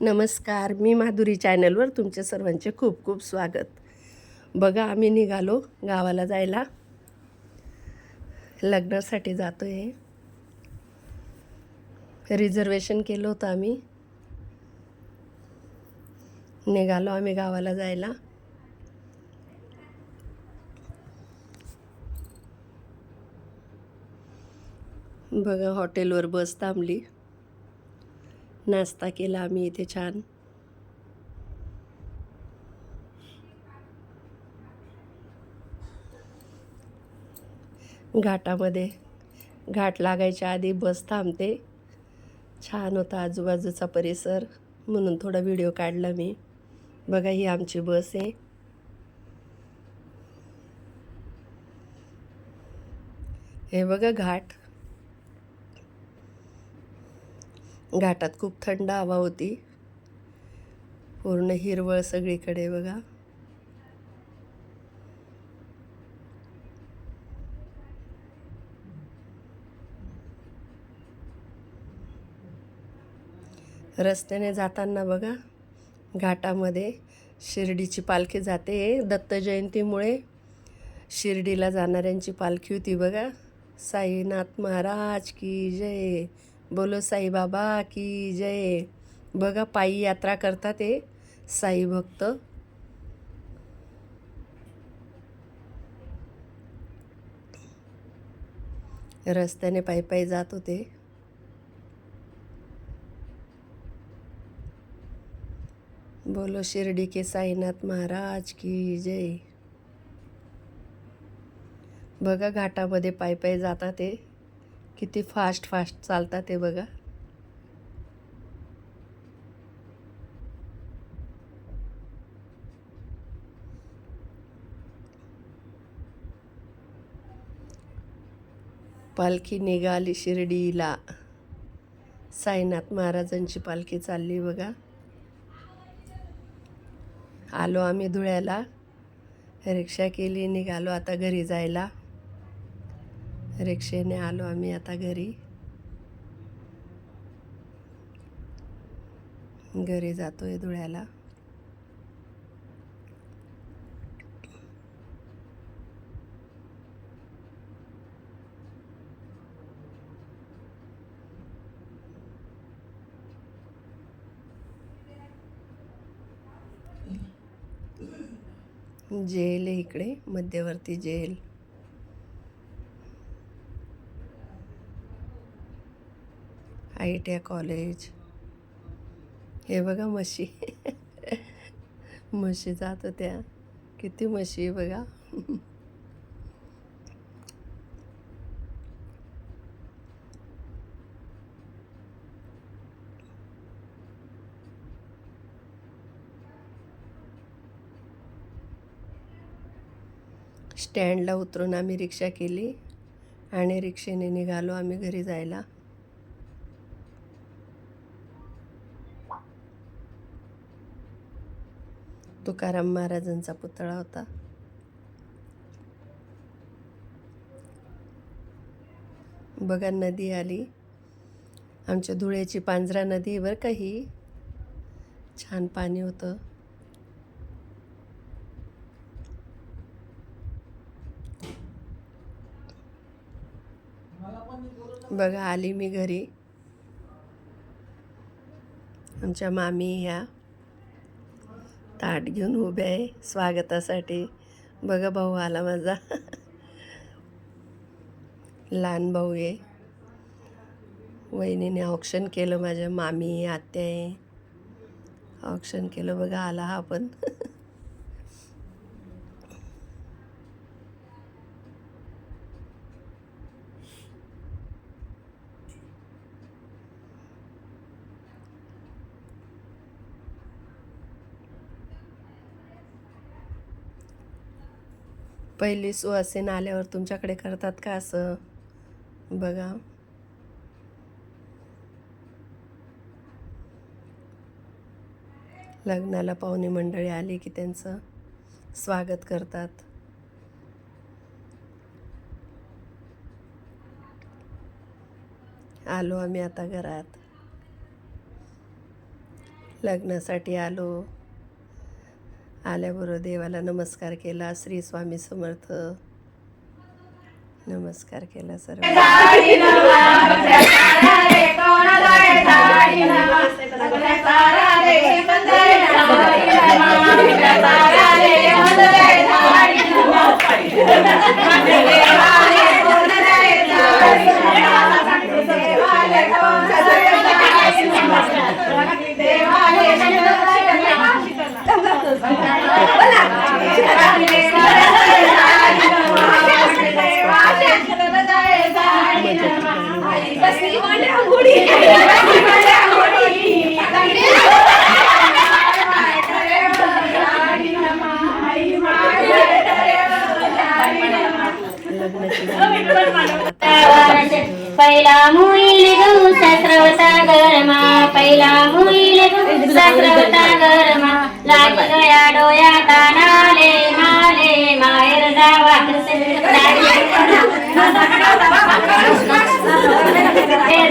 नमस्कार मी माधुरी चॅनलवर तुमच्या सर्वांचे खूप खूप स्वागत. बघा आम्ही निघालो गावाला जायला. लग्नासाठी जातो आहे रिझर्वेशन केलं होतं आम्ही. निघालो आम्ही गावाला जायला. बघा हॉटेलवर बस थांबली. नाश्ता केला आम्ही इथे छान. घाटामध्ये. घाट लागायच्या आधी बस थांबते. छान होता आजूबाजूचा परिसर. म्हणून थोडा व्हिडिओ काढला मी. बघा ही आमची बस आहे. हे बघा घाट. घाटात खूप थंड हवा होती. पूर्ण हिरवळ सगळीकडे बघा. रस्त्याने जाताना बघा घाटामध्ये शिर्डीची पालखी जाते. दत्त जयंतीमुळे शिर्डीला जाणाऱ्यांची पालखी होती बघा. साईनाथ महाराज की जय. बोलो साईबाबा की जय. बघा पायी यात्रा करतात ते साई भक्त. रस्त्याने पायी पायी जात होते. बोलो शिर्डी के साईनाथ महाराज की जय. बघा घाटामध्ये पायी पायी जातात ते किती फास्ट फास्ट चालतात ते बघा. पालखी निघाली शिर्डीला. साईनाथ महाराजांची पालखी चालली बघा. आलो आम्ही धुळ्याला. रिक्षा केली निघालो आता घरी जायला. रिक्षेने आलो आम्ही आता घरी. घरी जातोय धुळ्याला. जेल आहे इकडे मध्यवर्ती jail. I T I college. हे बघा म्हशी. म्हशी जात होत्या. किती म्हशी आहे बघा. स्टँडला उतरून आम्ही रिक्षा केली आणि रिक्षेने निघालो आम्ही घरी जायला. तुकाराम महाराजांचा पुतळा होता. बघा नदी आली. आमच्या धुळ्याची पांजरा नदी बरं का ही. छान पाणी होतं. बघा आली मी घरी. आमच्या मामी ह्या. ताट घेऊन उभे आहे स्वागतासाठी. बघा भाऊ आला माझा. लहान भाऊ आहे. वहिनीने ऑप्शन केलं माझ्या मामी आत्या आहे. ऑप्शन केलं बघा आला हा पण. पहिली सुवासीन आल्यावर तुमच्याकडे करतात का असं? बघा. लग्नाला पाहुणे मंडळी आली की त्यांचं स्वागत करतात. आलो आम्ही आता घरात. लग्नासाठी आलो. आल्याबरोबर देवाला नमस्कार केला. श्री स्वामी समर्थ. नमस्कार केला सर्व पहिला होईल गहू सासरवता गरमा लागी गया डोया कानाले माले माहेर जावा.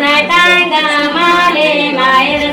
नाटांगा माले माहेर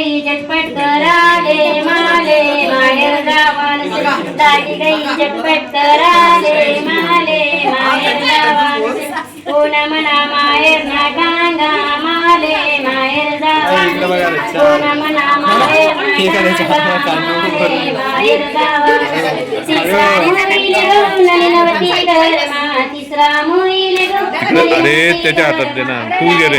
गई झटपट कराले माले माहेर जावा नसे लागी गई झटपट कराले माले माहेर जावा नसे ऊन मना माहेर नाटांगा माले माहेर जावा नसे ऊन मना माहेर नाटांगा माले माहेर जावा नसे तिसरा मुईल गहू नलिनवती गरमा तिसरा मुईल गहू अरे त्याच्या हातात दे ना तू घे रे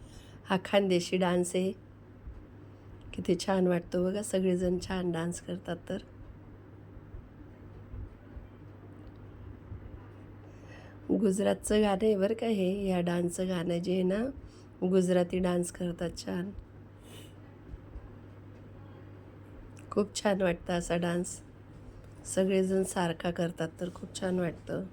हा खानदेशी डान्स आहे. किती छान वाटतो बघा सगळेजण छान डान्स करतात तर. गुजरातचं गाणं आहे बरं का हे या डान्सचं गाणं जे आहे ना गुजराती डान्स करतात छान. खूप छान वाटतं असा डान्स. सगळेजण सारखा करतात तर खूप छान वाटतं.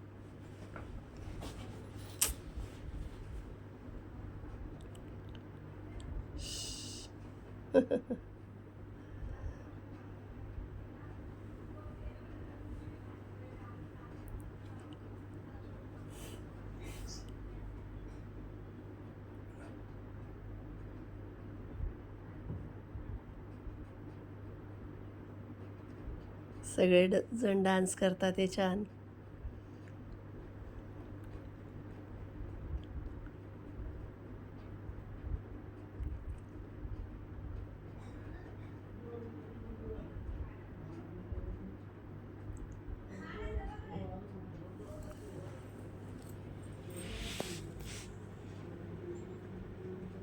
सगळे ड- जण डान्स करतात ते छान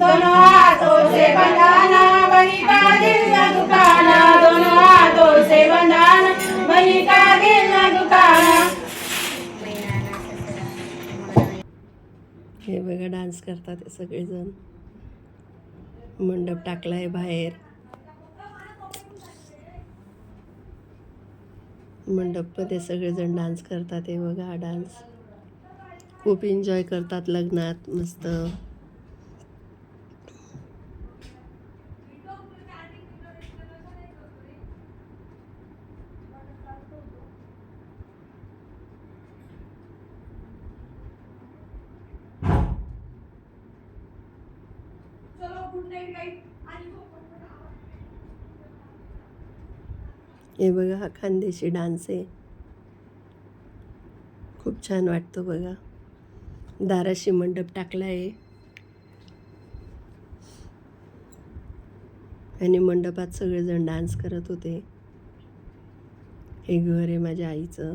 दोनों हाथों से बंधाना बनी का दिल न दोनों हाथों से बंधाना बनी का दिल न हे बघा डान्स करतात हे सगळेजण. मंडप टाकलाय बाहेर. मंडपमध्ये सगळेजण डान्स करतात हे बघा हा डान्स. खूप एन्जॉय करतात लग्नात मस्त. हे बघा हा खानदेशी डान्स आहे. खूप छान वाटतो बघा. दाराशी मंडप टाकला आहे आणि मंडपात सगळेजण डान्स करत होते. हे घर आहे माझ्या आईचं.